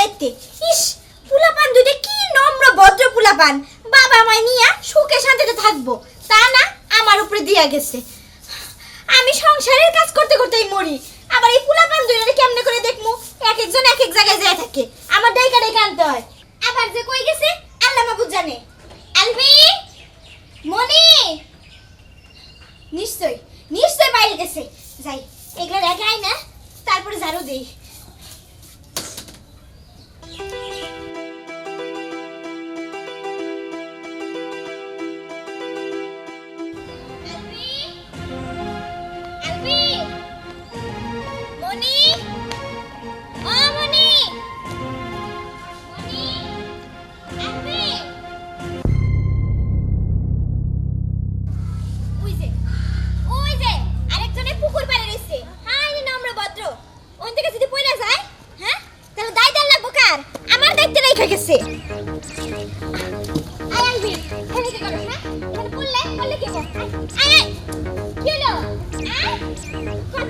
দায়িত্বে ইস পুলা পান দুইটা কি নম্র ভদ্র পুলা পান বাবা মাই নিয়া সুখে শান্তিতে থাকব। তা না, আমার উপরে দিয়া গেছে। আমি সংসারের কাজ করতে করতেই মরি। আবার এই পুলা পান দুইটা কেমনে করে দেখমু? এক একজন এক এক জায়গায় যায় থাকে। আমার ডাইকা ডাইকা আনতে হয়। আবার যে কই গেছে, আল্লাহ মাহবুব জানে। আলবি? মনি? নিশ্চয় নিশ্চয় বাইরে গেছে। যাই, এগুলো রেখে আই না, তারপরে ঝাড়ু দিই। মনি মনি মনি আরেকজনের পুকুর পাড়ে রইছে হাই নম্র ভদ্র থেকে যদি পয়লা যায় হ্যাঁ তাহলে দায় দাল লাগবো আমার দায়িত্ব রেখে গেছে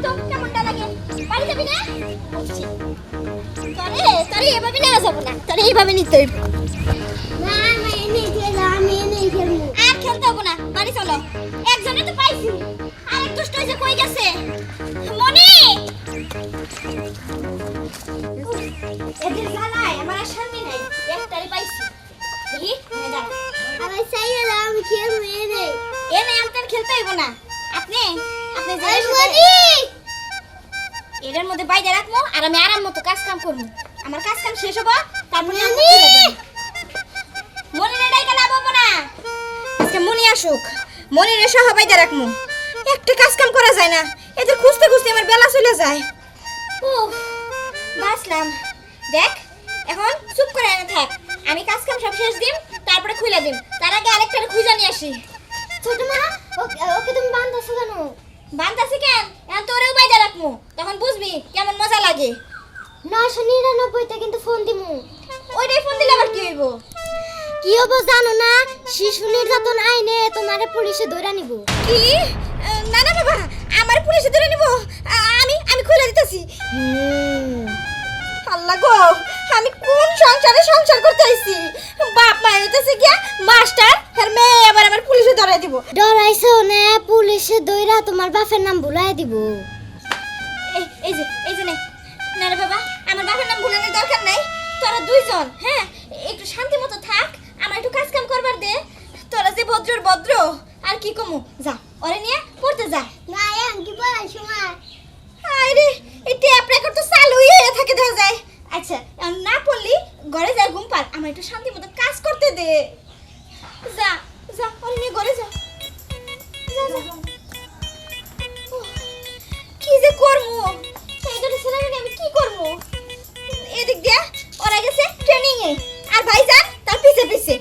কত কেমনটা লাগে? বাড়ি যাবি না? তরে তরে এভাবে নেওয়া যাব না। তরে এইভাবে নিতে হইব। না আমি এনে খেলা আমি এনে খেলব। আর খেলতে হব না। বাড়ি চলো। একজনে তো পাইছি। আরেক দুষ্ট হয়েছে কই গেছে? মনি! এদের জ্বালায় আমার আর শান্তি নাই। একটারে পাইছি। দেখি দাঁড়া। আমার সাইয়েরা আমি খেলব এনে। এনে আমতার খেলতে হইব না। আপনি? আপনি এটার মধ্যে বাইরে রাখব আর আমি আরাম মতো কাজ কাম করব। আমার কাজ কাম শেষ হব তারপরে। মনিরে ডাইকা লাভ হব না। আজকে মনি আসুক মনিরে সহ বাইরে রাখব। একটা কাজ কাম করা যায় না এদের খুঁজতে খুঁজতে আমার বেলা চলে যায়। ও বাসলাম দেখ এখন চুপ করে এনে থাক। আমি কাজ কাম সব শেষ দিম তারপরে খুলে দিম। তার আগে আরেকটারে খুঁজে নিয়ে আসি। ছোট মা ওকে তুমি বাঁধতেছো কেন? বান্তাছি কেন? এখন তোরেও বাইরে রাখব তখন বুঝবি কেমন মজা লাগে। নশো নিরানব্বইতে কিন্তু ফোন দিমু। ওইটাই ফোন দিলে আবার কি হইব? কি হব জানো না? শিশু নির্যাতন আইনে তোমারে পুলিশে ধরে নিব। কি? না না বাবা আমার পুলিশে ধরে নিব। আমি আমি খুলে দিতেছি। আল্লাহ গো আমি কোন সংসারে সংসার করতে আইছি? বাপ মা হইতেছে গিয়া মাস্টার আর মেয়ে আবার আমার পুলিশে ধরে দিব। ডরাইছো না পুলিশে দইরা তোমার বাপের নাম ভুলাই দিব। এই এই যে এই যে না। রে বাবা আমার বাবার নাম ভুলানোর দরকার নাই। তোরা দুইজন হ্যাঁ? একটু শান্তি মতো থাক আমার একটু কাজ কাম করবার দে। তোরা যে ভদ্রর ভদ্র আর কি কমু? যা ওরে নিয়ে পড়তে যা। না এখন কি বলার সময়। আরে এই ট্যাপ রেকর্ড তো চালুই হয়ে থাকে দেখা যায়। আচ্ছা না পড়লি, ঘরে যা, ঘুম পার আমার একটু শান্তি মতো কাজ করতে দে। যা যা, ওরে নিয়ে ঘরে যা। যা যা। কি যে করব? এই দুটো ছেলে নিয়ে আমি কি করব? এদিক দিয়ে, ওরা গেছে ট্রেনিংয়ে আর আর ভাইজান, তার পিছে পিছে।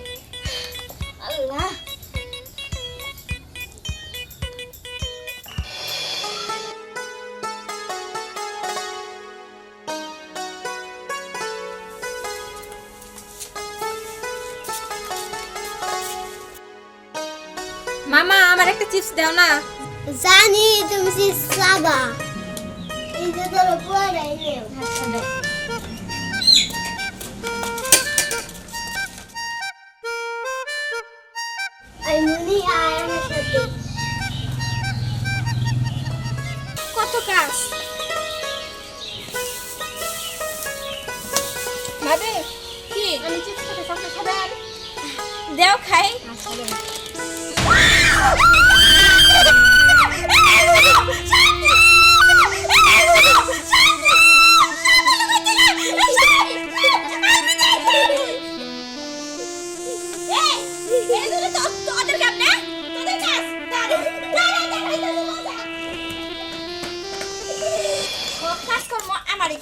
মামা আমার একটা চিপস দাও না। জানি তুমি সে সাবা এই যে তোর পড়াই আই আয় আমার সাথে। কত কাজ? ভাবে কি? আমি চিপস খেতে খাবার দেও খাই। আমারই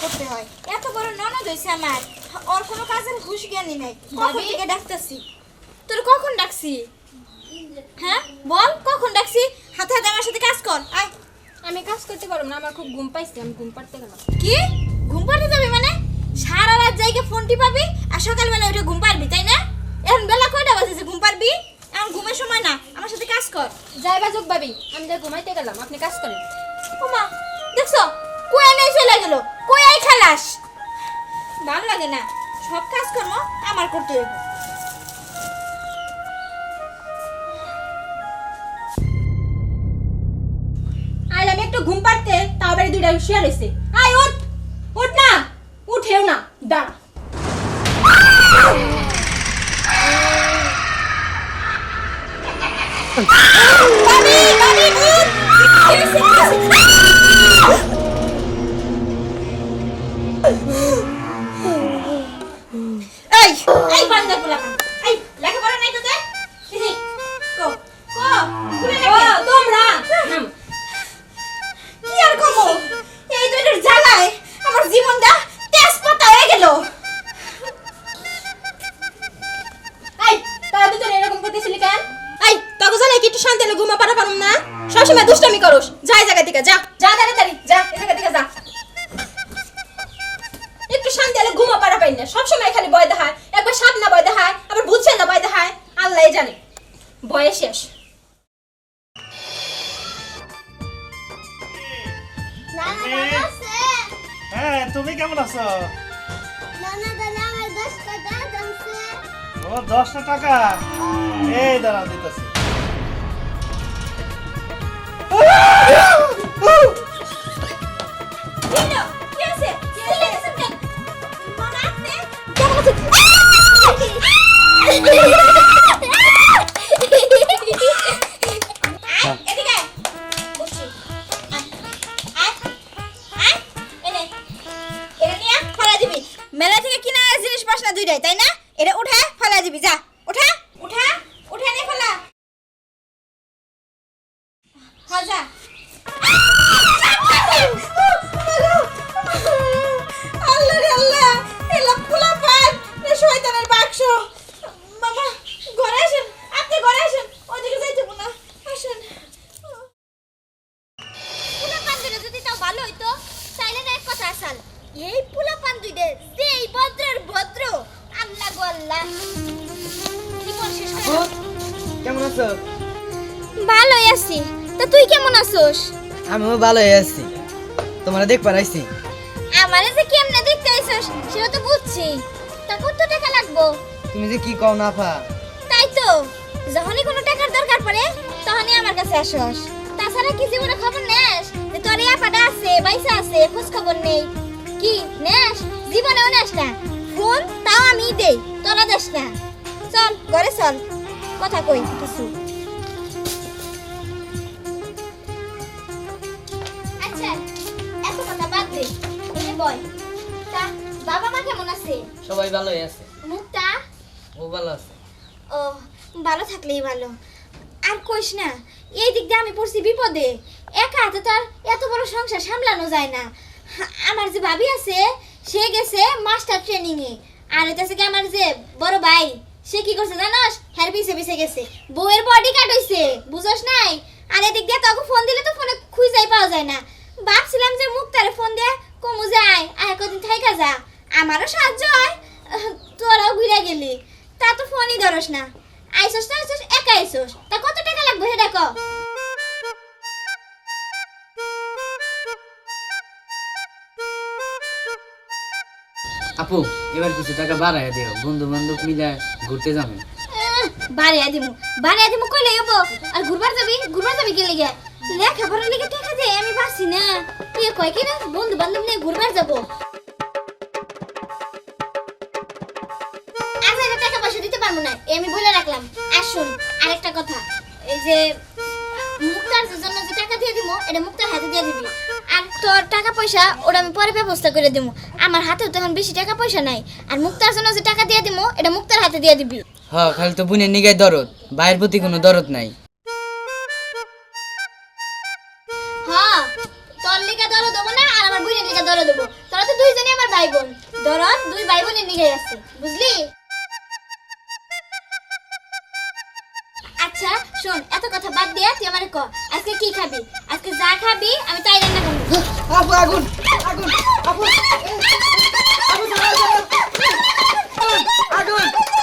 করতে হয় এত বড় ননদ হয়েছে আমার। ওর কোনো কাজের হুশ জ্ঞানী নাই। কখন? থেকে ডাকতেছি? তোর কখন ডাকছি? হ্যাঁ বল কখন ডাকছি? হাতে হাতে আমার সাথে কাজ কর আয়। আমি কাজ করতে পারব না আমার খুব ঘুম পাইছে আমি ঘুম পাড়তে গেলাম। কি? ঘুম পাড়তে যাবি মানে? সারা রাত জায়গা ফোনটি পাবি আর সকালবেলা উঠে ঘুম পারবি তাই না? এখন বেলা কয়টা বাজেছে ঘুম পারবি এখন ঘুমের সময় না আমার সাথে কাজ কর। যাই বাজুক ভাবি আমি যা ঘুমাইতে গেলাম আপনি কাজ করেন। ওমা দেখছ? কই নেই চলে গেল? কই আই খালাস? ভালো লাগে না। সব কাজকর্ম আমার করতে হইব। ঘুম পাড়তে তাও বাড়ি দুইটা শেয়ার হয়েছে আয়, উঠ! উঠ না! উঠেও না! দাঁড়া। তোমরা কমো? এই দুইটার জ্বালায় আমার জীবনটা তেজপাতা হয়ে গেল। জায়গা জায়গা থেকে একটু শান্তি হলে ঘুমা পারা পাই না। সবসময় খালি ভয় দেখায়। একবার সাপ না ভয় দেখায়, আবার বুঝছে না ভয় দেখায়। আল্লাহ জানে। ভয়ে শেষ। আছে? হ্যাঁ তুমি কেমন আছো? ও দশটা টাকা? এই দাঁড়াও দিতেছি। কি যা আল্লাহ রে আল্লাহ এলা পোলা পান এ শয়তানের বাক্স। মামা ঘরে আসেন আপনি ঘরে আসেন ওদিকে যাইতে না আসেন। পোলা পান দুইটা যদি তাও ভালো হইতো তাইলে না এক কথা আসাল এই পোলা পান দুইটা যে এই ভদ্রের ভদ্র আল্লাহ গো আল্লাহ। জীবন শেষ কেমন আছো? ভালোই আছি। তা তুই কেমন আছোস? আমিও ভালোই আছি। তোমার দেখ পারাইছি আমারে যে কেমনে দেখতে আইছস সেটা তো বুঝছি। তা কত টাকা লাগবো? তুমি যে কি কও না পা তাই তো। যখনই কোনো টাকার দরকার পড়ে তখনই আমার কাছে আসস। তাছাড়া কি জীবনে খবর নেস? যে তোর এই আপাটা আছে বাইসা আছে খোঁজ খবর নেই। কি নেস? জীবনেও নেস না। ফোন তাও আমি দেই তোরা দেস না। চল ঘরে চল। কথা কই কিছু। বয় তা বাবা মা কেমন আছে? সবাই ভালোই আছে। মুক্তা ও ভালো আছে। ও ভালো থাকলেই ভালো। আর কইস না এই দিক দিয়ে আমি পড়ছি বিপদে। একা হাতে তো আর এত বড় সংসার সামলানো যায় না। আমার যে ভাবি আছে সে গেছে মাস্টার ট্রেনিং এ। আর থেকে আমার যে বড় ভাই সে কি করছে জানোস? হ্যার পিছে পিছে গেছে। বউয়ের বডি কাট হইছে বুঝছ নাই? আর এদিক দিয়ে তোকে ফোন দিলে তো ফোনে খুঁজেই পাওয়া যায় না। ভাবছিলাম যে মুক্তারে ফোন দিয়ে কমু যায় আর কদিন থাইকা যা। আমারও সাহায্য হয় তোরাও ঘুরে গেলি। তা তো ফোনই ধরস না। আইসস না আইসস একা আইসস। তা কত টাকা লাগবে সেটা ক আপু এবার কিছু টাকা বাড়ায় দিও। বন্ধু বান্ধব মিলে ঘুরতে যাবে। বাড়ি আদিমু বাড়ি আদিমু কইলে হব আর ঘুরবার যাবি? ঘুরবার যাবি কে লিগে? লেখা পড়ার লিগে তুই না বন্ধু বান্ধব নিয়ে ঘুরবার যাব। এটা টাকা পয়সা দিতে পারব না আমি বলে রাখলাম। আর শুন, আরেকটা কথা, এই যে মুক্তার জন্য যে টাকা দিয়ে দিব, এটা মুক্তার হাতে দিয়ে দিবি। আর তোর টাকা পয়সা, ওটা আমি পরে ব্যবস্থা করে দিব। আমার হাতে তো এখন বেশি টাকা পয়সা নাই। আর মুক্তার জন্য যে টাকা দিয়ে দিব, এটা মুক্তার হাতে দিয়ে দিবি। হ খালি তো বুনের নিগাই দরদ, ভাইয়ের প্রতি কোনো দরদ নাই। শোন, এত কথা বাদ দিয়ে তুই আমারে ক, আজকে কি খাবি? আজকে যা খাবি, আমি তাই রান্না করব। আপু আগুন আগুন আপু আপু আগুন